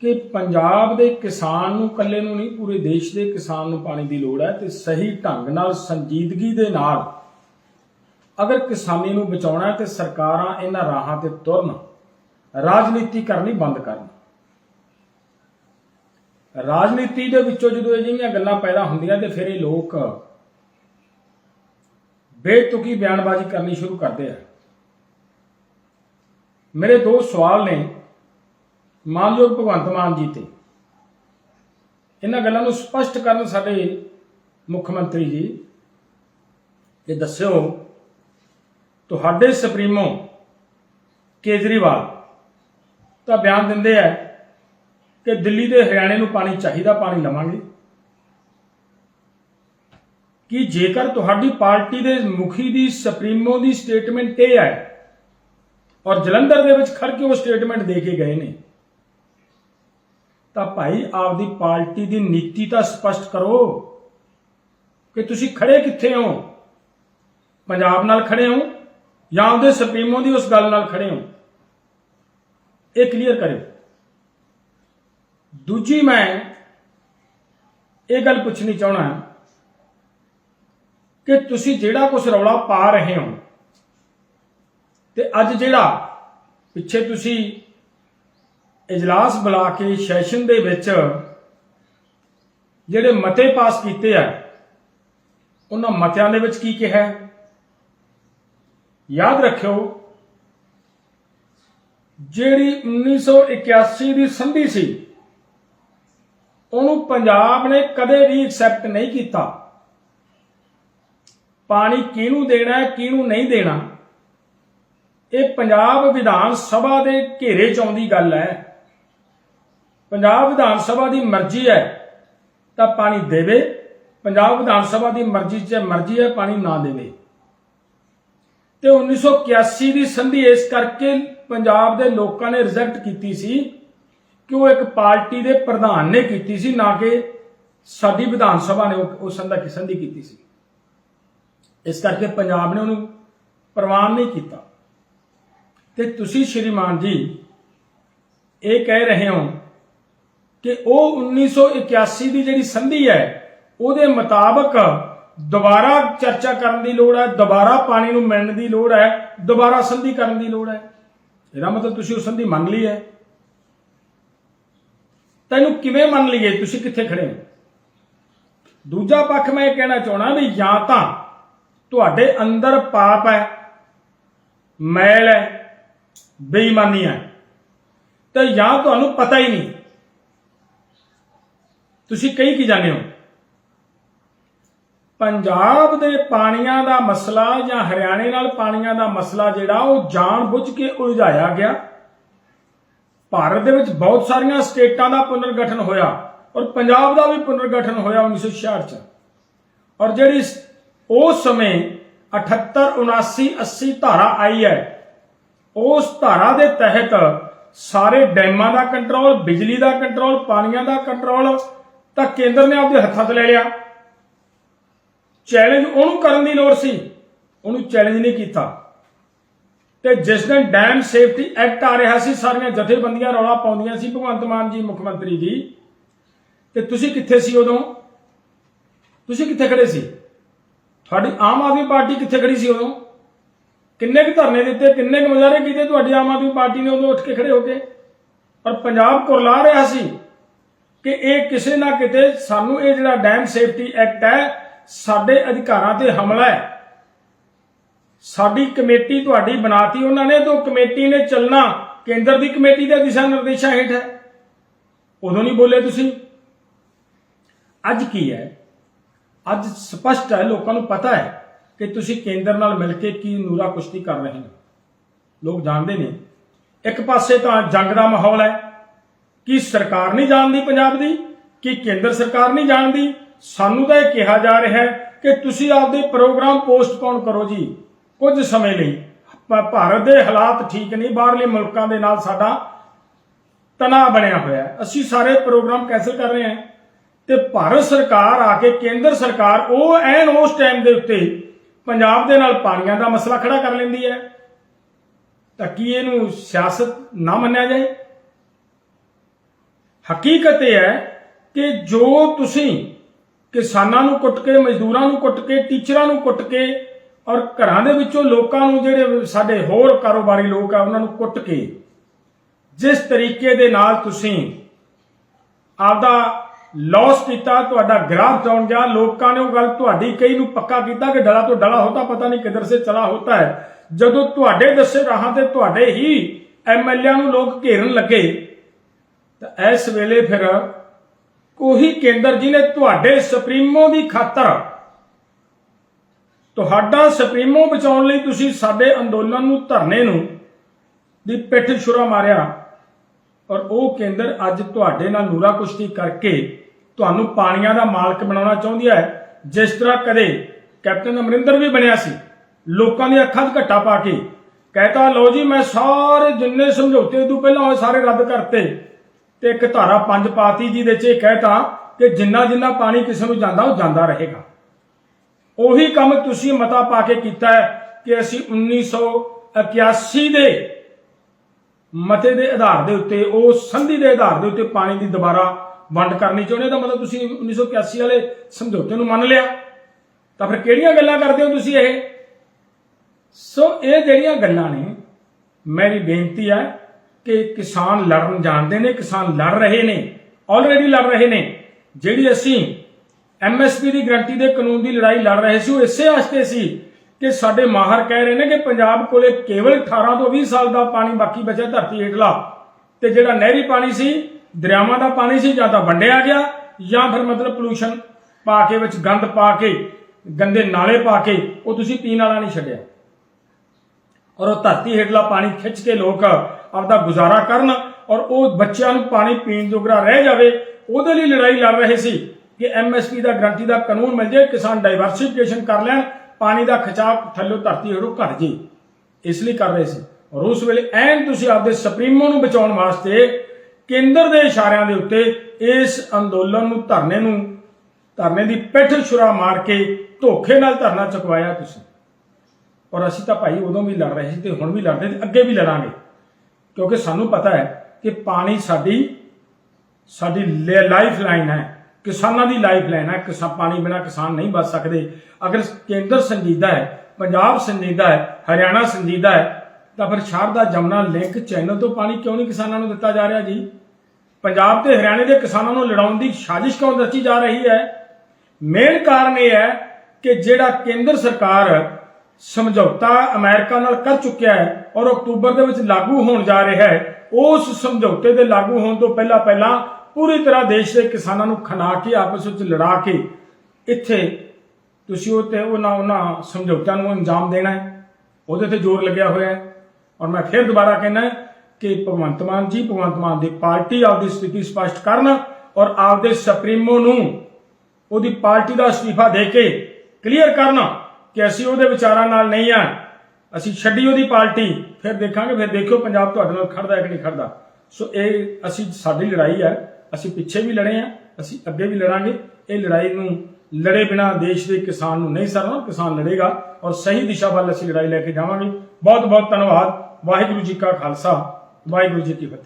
ਕਿ ਪੰਜਾਬ ਦੇ ਕਿਸਾਨ ਨੂੰ ਇਕੱਲੇ ਨੂੰ ਨਹੀਂ, ਪੂਰੇ ਦੇਸ਼ ਦੇ ਕਿਸਾਨ ਨੂੰ ਪਾਣੀ ਦੀ ਲੋੜ ਹੈ ਤੇ ਸਹੀ ਢੰਗ ਨਾਲ ਸੰਜੀਦਗੀ ਦੇ ਨਾਲ ਅਗਰ ਕਿਸਾਨੀ ਨੂੰ ਬਚਾਉਣਾ ਹੈ ਤੇ ਸਰਕਾਰਾਂ ਇਹਨਾਂ ਰਾਹਾਂ ਤੇ ਤੁਰਨ, ਰਾਜਨੀਤੀ ਕਰਨੀ ਬੰਦ ਕਰਨ। ਰਾਜਨੀਤੀ ਦੇ ਵਿੱਚੋਂ ਜਦੋਂ ਅਜਿਹੀਆਂ ਗੱਲਾਂ ਪੈਦਾ ਹੁੰਦੀਆਂ ਤੇ ਫਿਰ ਇਹ ਲੋਕ ਬੇਤੁਕੀ ਬਿਆਨਬਾਜ਼ੀ ਕਰਨੀ ਸ਼ੁਰੂ ਕਰਦੇ ਆ। ਮੇਰੇ ਦੋ ਸਵਾਲ ਨੇ। ਮਾਨਯੋਗ ਭਗਵੰਤ ਮਾਨ ਜੀ ਤੇ। ਇਹਨਾਂ ਗੱਲਾਂ ਨੂੰ ਸਪਸ਼ਟ ਕਰਨ ਸਾਡੇ ਮੁੱਖ ਮੰਤਰੀ ਜੀ, ਇਹ ਦੱਸਿਓ, ਤੁਹਾਡੇ ਸੁਪਰੀਮੋ ਕੇਜਰੀਵਾਲ ਤਾਂ ਬਿਆਨ ਦਿੰਦੇ ਆ ਕਿ ਦਿੱਲੀ ਤੇ ਹਰਿਆਣੇ ਨੂੰ ਪਾਣੀ ਚਾਹੀਦਾ, ਪਾਣੀ ਲਵਾਂਗੇ। ਕਿ ਜੇਕਰ ਤੁਹਾਡੀ ਪਾਰਟੀ ਦੇ ਮੁਖੀ ਦੀ ਸੁਪਰੀਮੋ ਦੀ ਸਟੇਟਮੈਂਟ ਇਹ ਹੈ ਔਰ ਜਲੰਧਰ ਦੇ ਵਿੱਚ ਖੜ ਕੇ ਉਹ ਸਟੇਟਮੈਂਟ ਦੇ ਕੇ ਗਏ ਨੇ ਤਾਂ ਭਾਈ ਆਪਦੀ ਪਾਰਟੀ ਦੀ ਨੀਤੀ ਤਾਂ ਸਪਸ਼ਟ ਕਰੋ ਕਿ ਤੁਸੀਂ ਖੜੇ ਕਿੱਥੇ ਹੋ? ਪੰਜਾਬ ਨਾਲ ਖੜੇ ਹੋ ਜਾਂ ਉਹਦੇ ਸੁਪਰੀਮੋ ਦੀ ਉਸ ਗੱਲ ਨਾਲ ਖੜੇ ਹੋ? ਇਹ ਕਲੀਅਰ ਕਰਿਓ। ਦੂਜੀ ਮੈਂ ਇਹ ਗੱਲ ਪੁੱਛਣੀ ਚਾਹਣਾ ਕਿ ਤੁਸੀਂ ਜਿਹੜਾ ਕੁਝ ਰੌਲਾ ਪਾ ਰਹੇ ਹੋ ਤੇ ਅੱਜ ਜਿਹੜਾ ਪਿੱਛੇ ਤੁਸੀਂ ਇਜਲਾਸ ਬੁਲਾ ਕੇ ਸੈਸ਼ਨ ਦੇ ਵਿੱਚ ਜਿਹੜੇ ਮਤੇ ਪਾਸ ਕੀਤੇ ਆ, ਉਹਨਾਂ ਮਤਿਆਂ ਦੇ ਵਿੱਚ ਕੀ ਕਿਹਾ? ਯਾਦ ਰੱਖਿਓ, ਜਿਹੜੀ 1981 ਦੀ ਸੰਧੀ ਸੀ, ਉਹਨੂੰ ਪੰਜਾਬ ਨੇ ਕਦੇ ਵੀ ਐਕਸੈਪਟ ਨਹੀਂ ਕੀਤਾ। ਪਾਣੀ ਕਿਹਨੂੰ ਦੇਣਾ ਹੈ ਕਿਹਨੂੰ ਨਹੀਂ ਦੇਣਾ, ਇਹ ਪੰਜਾਬ ਵਿਧਾਨ ਸਭਾ ਦੇ ਘੇਰੇ ਚ ਆਉਂਦੀ ਗੱਲ ਹੈ। ਪੰਜਾਬ ਵਿਧਾਨ ਸਭਾ ਦੀ ਮਰਜ਼ੀ ਹੈ, ਤਾਂ ਪਾਣੀ ਦੇਵੇ। ਪੰਜਾਬ ਵਿਧਾਨ ਸਭਾ ਦੀ ਮਰਜ਼ੀ 'ਚ ਮਰਜ਼ੀ ਹੈ, ਪਾਣੀ ਨਾ ਦੇਵੇ। ਤੇ 1981 ਦੀ ਸੰਧੀ ਇਸ ਕਰਕੇ ਪੰਜਾਬ ਦੇ ਲੋਕਾਂ ਨੇ ਰਿਜੈਕਟ ਕੀਤੀ ਸੀ ਕਿ ਉਹ ਇੱਕ ਪਾਰਟੀ ਦੇ ਪ੍ਰਧਾਨ ਨੇ ਕੀਤੀ ਸੀ, ਨਾ ਕਿ ਸਾਡੀ ਵਿਧਾਨ ਸਭਾ ਨੇ ਉਹ ਉਹ ਸੰਧੀ ਕੀਤੀ ਸੀ। ਇਸ ਕਰਕੇ ਪੰਜਾਬ ਨੇ ਉਹਨੂੰ ਪ੍ਰਵਾਨ ਨਹੀਂ ਕੀਤਾ। ਤੇ ਤੁਸੀਂ ਸ਼੍ਰੀਮਾਨ ਜੀ, ਇਹ ਕਹਿ ਰਹੇ ਹੋ ਕਿ ਉਹ 1981 ਦੀ ਜਿਹੜੀ ਸੰਧੀ ਹੈ, ਉਹਦੇ ਮੁਤਾਬਕ ਦੁਬਾਰਾ ਚਰਚਾ ਕਰਨ ਦੀ ਲੋੜ ਹੈ, ਦੁਬਾਰਾ ਪਾਣੀ ਨੂੰ ਮਿਲਣ ਦੀ ਲੋੜ ਹੈ, ਦੁਬਾਰਾ ਸੰਧੀ ਕਰਨ ਦੀ ਲੋੜ ਹੈ। ਇਹਦਾ ਮਤਲਬ ਤੁਸੀਂ ਉਹ ਸੰਧੀ ਮੰਨ ਲਈ ਹੈ। ਤੈਨੂੰ ਕਿਵੇਂ ਮੰਨ ਲਈਏ? ਤੁਸੀਂ ਕਿੱਥੇ ਖੜੇ ਹੋ? ਦੂਜਾ ਪੱਖ ਮੈਂ ਇਹ ਕਹਿਣਾ ਚਾਹਣਾ ਵੀ ਜਾਂ ਤਾਂ ਤੁਹਾਡੇ ਅੰਦਰ ਪਾਪ ਹੈ, ਮੈਲ ਹੈ, ਬੇਈਮਾਨੀ ਹੈ, ਤੇ ਜਾਂ ਤੁਹਾਨੂੰ ਪਤਾ ਹੀ ਨਹੀਂ। ਤੁਸੀਂ ਕਹੀ ਕੀ ਜਾਣਦੇ ਹੋ? ਪੰਜਾਬ ਦੇ ਪਾਣੀਆਂ ਦਾ ਮਸਲਾ ਜਾਂ ਹਰਿਆਣੇ ਨਾਲ ਪਾਣੀਆਂ ਦਾ ਮਸਲਾ ਜਿਹੜਾ, ਉਹ ਜਾਣ ਬੁੱਝ ਕੇ ਉਲਝਾਇਆ ਗਿਆ। ਭਾਰਤ ਦੇ ਵਿੱਚ ਬਹੁਤ ਸਾਰੀਆਂ ਸਟੇਟਾਂ ਦਾ ਪੁਨਰਗਠਨ ਹੋਇਆ ਔਰ ਪੰਜਾਬ ਦਾ ਵੀ ਪੁਨਰਗਠਨ ਹੋਇਆ 1966 ਚ। ਔਰ ਜਿਹੜੀ ਉਸ ਸਮੇਂ 78 79 80 ਧਾਰਾ ਆਈ ਹੈ, ਉਸ ਧਾਰਾ ਦੇ ਤਹਿਤ ਸਾਰੇ ਡੈਮਾਂ ਦਾ ਕੰਟਰੋਲ ਬਿਜਲੀ ਦਾ ਕੰਟਰੋਲ ਪਾਣੀਆਂ ਦਾ ਕੰਟਰੋਲ ਤਾਂ ਕੇਂਦਰ ਨੇ ਆਪਦੇ ਹੱਥਾਂ 'ਚ ਲੈ ਲਿਆ। ਚੈਲੰਜ ਉਹਨੂੰ ਕਰਨ ਦੀ ਲੋੜ ਸੀ, ਉਹਨੂੰ ਚੈਲੰਜ ਨਹੀਂ ਕੀਤਾ। ਤੇ ਜਿਸ ਦਿਨ ਡੈਮ ਸੇਫਟੀ ਐਕਟ ਆ ਰਿਹਾ ਸੀ, ਸਾਰੀਆਂ ਜਥੇਬੰਦੀਆਂ ਰੌਲਾ ਪਾਉਂਦੀਆਂ ਸੀ, ਭਗਵੰਤ ਮਾਨ ਜੀ, ਮੁੱਖ ਮੰਤਰੀ ਜੀ। ਤੇ ਤੁਸੀਂ ਕਿੱਥੇ ਸੀ ਉਦੋਂ? ਤੁਸੀਂ ਕਿੱਥੇ ਖੜੇ ਸੀ? ਤੁਹਾਡੀ ਆਮ ਆਦਮੀ ਪਾਰਟੀ ਕਿੱਥੇ ਖੜੀ ਸੀ ਉਦੋਂ? ਕਿੰਨੇ ਕੁ ਧਰਨੇ ਦਿੱਤੇ, ਕਿੰਨੇ ਕੁ ਮੁਜ਼ਾਹਰੇ ਕੀਤੇ ਤੁਹਾਡੀ ਆਮ ਆਦਮੀ ਪਾਰਟੀ ਨੇ ਉਦੋਂ ਉੱਠ ਕੇ ਖੜੇ ਹੋ ਕੇ? ਪਰ ਪੰਜਾਬ ਕੁਰਲਾ ਰਿਹਾ ਸੀ। ਕਿ ਇਹ ਕਿਸੇ ਨਾ ਕਿਤੇ ਸਾਨੂੰ ਇਹ ਜਿਹੜਾ ਡੈਮ ਸੇਫਟੀ ਐਕਟ ਹੈ, ਸਾਡੇ ਅਧਿਕਾਰਾਂ ਤੇ ਹਮਲਾ ਹੈ। ਸਾਡੀ ਕਮੇਟੀ ਤੁਹਾਡੀ ਬਣਾਤੀ, ਉਹਨਾਂ ਨੇ ਤੋਂ ਕਮੇਟੀ ਨੇ ਚੱਲਣਾ, ਕੇਂਦਰ ਦੀ ਕਮੇਟੀ ਦੇ ਦਿਸ਼ਾ ਨਿਰਦੇਸ਼ਾਂ ਹੇਠ ਹੈ। ਉਦੋਂ ਨਹੀਂ ਬੋਲੇ ਤੁਸੀਂ। ਅੱਜ ਕੀ ਹੈ? ਅੱਜ ਸਪਸ਼ਟ ਹੈ, ਲੋਕਾਂ ਨੂੰ ਪਤਾ ਹੈ ਕਿ ਤੁਸੀਂ ਕੇਂਦਰ ਨਾਲ ਮਿਲ ਕੇ ਕੀ ਨੂਰਾ ਕੁਸ਼ਤੀ ਕਰ ਰਹੇ ਹੋ। ਲੋਕ ਜਾਣਦੇ ਨੇ। ਇੱਕ ਪਾਸੇ ਤਾਂ ਜੰਗ ਦਾ ਮਾਹੌਲ ਹੈ। ਕਿ ਸਰਕਾਰ ਨਹੀਂ ਜਾਣਦੀ ਪੰਜਾਬ ਦੀ, ਕਿ ਕੇਂਦਰ ਸਰਕਾਰ ਨਹੀਂ ਜਾਣਦੀ। ਸਾਨੂੰ ਤਾਂ ਇਹ ਕਿਹਾ ਜਾ ਰਿਹਾ ਹੈ ਕਿ ਤੁਸੀਂ ਆਪਦੇ ਪ੍ਰੋਗਰਾਮ ਪੋਸਟਪੋਨ ਕਰੋ ਜੀ। ਕੁਝ ਸਮੇਂ ਲਈ। ਭਾਰਤ ਦੇ ਹਾਲਾਤ ਠੀਕ ਨਹੀਂ, ਬਾਹਰਲੇ ਮੁਲਕਾਂ ਦੇ ਨਾਲ ਸਾਡਾ ਤਣਾਅ ਬਣਿਆ ਹੋਇਆ ਅਸੀਂ ਸਾਰੇ ਪ੍ਰੋਗਰਾਮ ਕੈਨਸਲ ਕਰ ਰਹੇ ਹਾਂ। ਤੇ ਭਾਰਤ ਸਰਕਾਰ ਆ ਕੇ ਕੇਂਦਰ ਸਰਕਾਰ, ਉਹ ਐਨ ਉਸ ਟਾਈਮ ਦੇ ਉੱਤੇ ਪੰਜਾਬ ਦੇ ਨਾਲ ਪਾਣੀਆਂ ਦਾ ਮਸਲਾ ਖੜਾ ਕਰ ਲੈਂਦੀ ਹੈ। ਤਾਂ ਕੀ ਇਹਨੂੰ ਸਿਆਸਤ ਨਾ ਮੰਨਿਆ ਜਾਏ? ਹਕੀਕਤ ਇਹ ਹੈ ਕਿ ਜੋ ਤੁਸੀਂ ਕਿਸਾਨਾਂ ਨੂੰ ਕੁੱਟ ਕੇ, ਮਜ਼ਦੂਰਾਂ ਨੂੰ ਕੁੱਟ ਕੇ, ਟੀਚਰਾਂ ਨੂੰ ਕੁੱਟ ਕੇ ਔਰ ਘਰਾਂ ਦੇ ਵਿੱਚੋਂ ਲੋਕਾਂ ਨੂੰ ਜਿਹੜੇ ਸਾਡੇ ਹੋਰ ਕਾਰੋਬਾਰੀ ਲੋਕ ਆ, ਉਹਨਾਂ ਨੂੰ ਕੁੱਟ ਕੇ, ਜਿਸ ਤਰੀਕੇ ਦੇ ਨਾਲ ਤੁਸੀਂ ਆਪਦਾ ਲਾਸ ਕੀਤਾ, ਤੁਹਾਡਾ ਗ੍ਰਾਫ ਡਾਊਨ ਗਿਆ, ਲੋਕਾਂ ਨੇ ਉਹ ਗੱਲ ਤੁਹਾਡੀ ਕਈ ਨੂੰ ਪੱਕਾ ਕੀਤਾ ਕਿ ਡਲਾ ਤੋਂ ਡਲਾ ਹੋਤਾ, ਪਤਾ ਨਹੀਂ ਕਿੱਧਰ ਸੇ ਚਲਾ ਹੋਤਾ ਹੈ। ਜਦੋਂ ਤੁਹਾਡੇ ਦੱਸੇ ਰਾਹਾਂ ਤੇ ਤੁਹਾਡੇ ਹੀ ਐਮਐਲਏ ਨੂੰ ਲੋਕ ਘੇਰਨ ਲੱਗੇ ਤਾਂ ਇਸ ਵੇਲੇ ਫਿਰ ਉਹੀ ਕੇਂਦਰ ਜੀ ਨੇ ਤੁਹਾਡੇ ਸੁਪਰੀਮੋ ਦੀ ਖਾਤਰ ਤੁਹਾਡਾ ਸੁਪਰੀਮੋ ਬਚਾਉਣ ਲਈ ਤੁਸੀਂ ਸਾਡੇ ਅੰਦੋਲਨ ਨੂੰ ਧਰਨੇ ਨੂੰ ਦੀ ਪਿੱਠ ਛੁਰਾ ਮਾਰਿਆ ਔਰ ਉਹ ਕੇਂਦਰ ਅੱਜ ਤੁਹਾਡੇ ਨਾਲ ਨੂਰਾ ਕੁਸ਼ਤੀ ਕਰਕੇ ਤੁਹਾਨੂੰ ਪਾਣੀਆਂ ਦਾ ਮਾਲਕ ਬਣਾਉਣਾ ਚਾਹੁੰਦੀ ਹੈ। ਜਿਸ ਤਰ੍ਹਾਂ ਕਦੇ ਕੈਪਟਨ ਅਮਰਿੰਦਰ ਵੀ ਬਣਿਆ ਸੀ। ਲੋਕਾਂ ਦੀ ਅੱਖਾਂ 'ਚ ਘੱਟਾ ਪਾ ਕੇ ਕਹਿਤਾ, ਲਓ ਜੀ, ਮੈਂ ਸਾਰੇ ਜਿੰਨੇ ਸਮਝੌਤੇ ਤੋਂ ਪਹਿਲਾਂ ਹੋਏ ਸਾਰੇ ਰੱਦ ਕਰਤੇ। ਤੇ ਇੱਕ ਧਾਰਾ ਪੰਜ ਪਾਤੀ ਜਿਹਦੇ 'ਚ ਇਹ ਕਹਿਤਾ ਕਿ ਜਿੰਨਾ ਜਿੰਨਾ ਪਾਣੀ ਕਿਸੇ ਨੂੰ ਜਾਂਦਾ, ਉਹ ਜਾਂਦਾ ਰਹੇਗਾ। ਉਹੀ ਕੰਮ ਤੁਸੀਂ ਮਤਾ ਪਾ ਕੇ ਕੀਤਾ ਹੈ ਕਿ ਅਸੀਂ 1981 ਦੇ ਮਤੇ ਦੇ ਆਧਾਰ ਦੇ ਉੱਤੇ, ਉਹ ਸੰਧੀ ਦੇ ਆਧਾਰ ਦੇ ਉੱਤੇ ਪਾਣੀ ਦੀ ਦੁਬਾਰਾ ਵੰਡ ਕਰਨੀ ਚਾਹੁੰਦੇ ਹੋ ਤਾਂ ਮਤਲਬ ਤੁਸੀਂ 1981 ਵਾਲੇ ਸਮਝੌਤੇ ਨੂੰ ਮੰਨ ਲਿਆ। ਤਾਂ ਫਿਰ ਕਿਹੜੀਆਂ ਗੱਲਾਂ ਕਰਦੇ ਹੋ ਤੁਸੀਂ ਇਹ? ਸੋ ਇਹ ਜਿਹੜੀਆਂ ਗੱਲਾਂ ਨੇ, ਮੇਰੀ ਬੇਨਤੀ ਹੈ ਕਿ ਕਿਸਾਨ ਲੜਨ ਜਾਣਦੇ ਨੇ, ਕਿਸਾਨ ਲੜ ਰਹੇ ਨੇ ਆਲਰੇਡੀ ਲੜ ਰਹੇ ਨੇ, ਜਿਹੜੀ ਅਸੀਂ ਐਮਐਸਪੀ ਦੀ ਗਰੰਟੀ ਦੇ ਕਾਨੂੰਨ ਦੀ ਲੜਾਈ ਲੜ ਰਹੇ ਸੀ, ਉਹ ਇਸੇ ਵਾਸਤੇ ਸੀ ਕਿ ਸਾਡੇ ਮਾਹਰ ਕਹਿ ਰਹੇ ਨੇ ਕਿ ਪੰਜਾਬ ਕੋਲੇ ਕੇਵਲ 18 ਤੋਂ 20 ਸਾਲ ਦਾ ਪਾਣੀ, ਬਾਕੀ ਬਚਿਆ ਧਰਤੀ ਹੇਠਲਾ। ਤੇ ਜਿਹੜਾ ਨਹਿਰੀ ਪਾਣੀ ਸੀ, ਦਰਿਆਵਾਂ ਦਾ ਪਾਣੀ ਸੀ, ਜਾਂ ਤਾਂ ਵੰਡਿਆ ਗਿਆ, ਜਾਂ ਫਿਰ ਮਤਲਬ ਪੋਲੂਸ਼ਨ ਪਾ ਕੇ ਵਿੱਚ ਗੰਦ ਪਾ ਕੇ, ਗੰਦੇ ਨਾਲੇ ਪਾ ਕੇ, ਉਹ ਤੁਸੀਂ ਪੀਣ ਵਾਲਾ ਨਹੀਂ ਛੱਡਿਆ। ਔਰ ਉਹ ਧਰਤੀ ਹੇਠਲਾ ਪਾਣੀ ਖਿੱਚ ਕੇ ਲੋਕ ਆਪਦਾ ਗੁਜ਼ਾਰਾ ਕਰਨ ਔਰ ਉਹ ਬੱਚਿਆਂ ਨੂੰ ਪਾਣੀ ਪੀਣ ਜੋਗਰਾ ਰਹਿ ਜਾਵੇ, ਉਹਦੇ ਲਈ ਲੜਾਈ ਲੜ ਰਹੇ ਸੀ ਕਿ ਐਮਐਸਪੀ ਦਾ ਗਰੰਟੀ ਦਾ ਕਾਨੂੰਨ ਮਿਲ ਜਾਏ ਕਿਸਾਨ ਡਾਈਵਰਸਿਫਿਕੇਸ਼ਨ ਕਰ ਲੈਣ, ਪਾਣੀ ਦਾ ਖਿਚਾਵ ਥੱਲੋਂ ਧਰਤੀ ਹੇਠੋਂ ਘਟ ਜੇ। ਇਸ ਲਈ ਕਰ ਰਹੇ ਸੀ। ਔਰ ਉਸ ਵੇਲੇ ਐਨ ਤੁਸੀਂ ਆਪਦੇ ਸੁਪਰੀਮੋ ਨੂੰ ਬਚਾਉਣ ਵਾਸਤੇ ਕੇਂਦਰ ਦੇ ਇਸ਼ਾਰਿਆਂ ਦੇ ਉੱਤੇ ਇਸ ਅੰਦੋਲਨ ਨੂੰ ਧਰਨੇ ਨੂੰ, ਧਰਨੇ ਦੀ ਪਿੱਠ ਛੁਰਾ ਮਾਰ ਕੇ ਧੋਖੇ ਨਾਲ ਧਰਨਾ ਚੁਕਵਾਇਆ ਤੁਸੀਂ। ਔਰ ਅਸੀਂ ਤਾਂ ਭਾਈ ਉਦੋਂ ਵੀ ਲੜ ਰਹੇ ਸੀ ਤੇ ਹੁਣ ਵੀ ਲੜਦੇ ਤੇ ਅੱਗੇ ਵੀ ਲੜਾਂਗੇ। ਕਿਉਂਕਿ ਸਾਨੂੰ ਪਤਾ ਹੈ ਕਿ ਪਾਣੀ ਸਾਡੀ ਸਾਡੀ ਲਾਈਫ ਲਾਈਨ ਹੈ। ਕਿਸਾਨਾਂ ਦੀ ਲਾਈਫ ਲਾਈਨ ਹੈ। ਕਿਸਾਨ ਪਾਣੀ ਬਿਨਾ ਕਿਸਾਨ ਨਹੀਂ ਬਚ ਸਕਦੇ। ਅਗਰ ਕੇਂਦਰ ਸੰਜੀਦਾ ਹੈ, ਪੰਜਾਬ ਸੰਜੀਦਾ ਹੈ, ਹਰਿਆਣਾ ਸੰਜੀਦਾ ਹੈ, ਤਾਂ ਫਿਰ ਸ਼ਾਰਦਾ ਜਮਨਾ ਲਿੰਕ ਚੈਨਲ ਤੋਂ ਪਾਣੀ ਕਿਉਂ ਨਹੀਂ ਕਿਸਾਨਾਂ ਨੂੰ ਦਿੱਤਾ ਜਾ ਰਿਹਾ ਜੀ? ਪੰਜਾਬ ਤੇ ਹਰਿਆਣੇ ਦੇ ਕਿਸਾਨਾਂ ਨੂੰ ਲੜਾਉਣ ਦੀ ਸਾਜ਼ਿਸ਼ ਕਿਉਂ ਰਚੀ ਜਾ ਰਹੀ ਹੈ? ਮੇਨ ਕਾਰਨ ਇਹ ਹੈ ਕਿ ਜਿਹੜਾ ਕੇਂਦਰ ਸਰਕਾਰ ਸਮਝੌਤਾ ਅਮਰੀਕਾ ਨਾਲ ਕਰ ਚੁੱਕਿਆ ਹੈ ਔਰ ਅਕਤੂਬਰ ਦੇ ਵਿੱਚ ਲਾਗੂ ਹੋਣ ਜਾ ਰਿਹਾ ਹੈ, ਉਸ ਸਮਝੌਤੇ ਦੇ ਲਾਗੂ ਹੋਣ ਤੋਂ ਪਹਿਲਾਂ ਪਹਿਲਾਂ ਪੂਰੀ ਤਰ੍ਹਾਂ ਦੇਸ਼ ਦੇ ਕਿਸਾਨਾਂ ਨੂੰ ਖਨਾ ਕੇ, ਆਪਸ ਵਿੱਚ ਲੜਾ ਕੇ ਇੱਥੇ ਤੁਸੀਂ ਉਹ ਤੇ ਉਹਨਾਂ ਉਹਨਾਂ ਸਮਝੌਤਿਆਂ ਨੂੰ ਅੰਜਾਮ ਦੇਣਾ ਹੈ, ਉਹਦੇ ਤੇ ਜ਼ੋਰ ਲੱਗਿਆ ਹੋਇਆ ਹੈ। ਔਰ ਮੈਂ ਫਿਰ ਦੁਬਾਰਾ ਕਹਿਣਾ ਕਿ ਭਗਵੰਤ ਮਾਨ ਜੀ, ਭਗਵੰਤ ਮਾਨ ਦੀ ਪਾਰਟੀ ਆਪਦੀ ਸਥਿਤੀ ਸਪਸ਼ਟ ਕਰਨ ਔਰ ਆਪਦੇ ਸੁਪਰੀਮੋ ਨੂੰ ਉਹਦੀ ਪਾਰਟੀ ਦਾ ਅਸਤੀਫਾ ਦੇ ਕੇ ਕਲੀਅਰ ਕਰਨਾ। ਕਿ ਅਸੀਂ ਉਹਦੇ ਵਿਚਾਰਾਂ ਨਾਲ ਨਹੀਂ ਆ। ਅਸੀਂ ਛੱਡੀ ਉਹਦੀ ਪਾਰਟੀ ਫਿਰ ਦੇਖਾਂਗੇ, ਫਿਰ ਦੇਖਿਓ ਪੰਜਾਬ ਤੁਹਾਡੇ ਨਾਲ ਖੜਦਾ ਹੈ ਕਿ ਨਹੀਂ ਖੜਦਾ। ਸੋ ਇਹ ਅਸੀਂ, ਸਾਡੀ ਲੜਾਈ ਹੈ। ਅਸੀਂ ਪਿੱਛੇ ਵੀ ਲੜੇ ਆ ਅਸੀਂ ਅੱਗੇ ਵੀ ਲੜਾਂਗੇ। ਇਹ ਲੜਾਈ ਨੂੰ ਲੜੇ ਬਿਨਾ ਦੇਸ਼ ਦੇ ਕਿਸਾਨ ਨੂੰ ਨਹੀਂ ਸਰਨਾ, ਕਿਸਾਨ ਲੜੇਗਾ ਔਰ ਸਹੀ ਦਿਸ਼ਾ ਵੱਲ ਅਸੀਂ ਲੜਾਈ ਲੈ ਕੇ ਜਾਵਾਂਗੇ। ਬਹੁਤ ਬਹੁਤ ਧੰਨਵਾਦ। ਵਾਹਿਗੁਰੂ ਜੀ ਕਾ ਖਾਲਸਾ, ਵਾਹਿਗੁਰੂ ਜੀ ਕੀ ਫਤਿਹ।